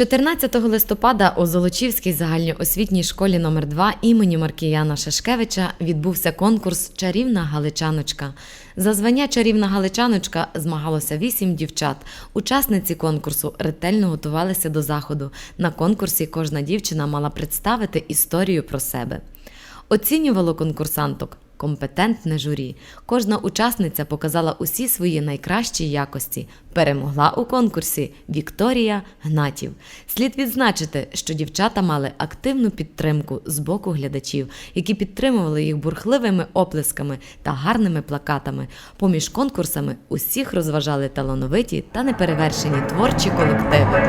14 листопада у Золочівській загальноосвітній школі номер 2 імені Маркіяна Шашкевича відбувся конкурс Чарівна Галичаночка. За звання Чарівна Галичаночка змагалося вісім дівчат. Учасниці конкурсу ретельно готувалися до заходу. На конкурсі кожна дівчина мала представити історію про себе. Оцінювало конкурсанток компетентне журі. Кожна учасниця показала усі свої найкращі якості. Перемогла у конкурсі Вікторія Гнатів. Слід відзначити, що дівчата мали активну підтримку з боку глядачів, які підтримували їх бурхливими оплесками та гарними плакатами. Поміж конкурсами усіх розважали талановиті та неперевершені творчі колективи.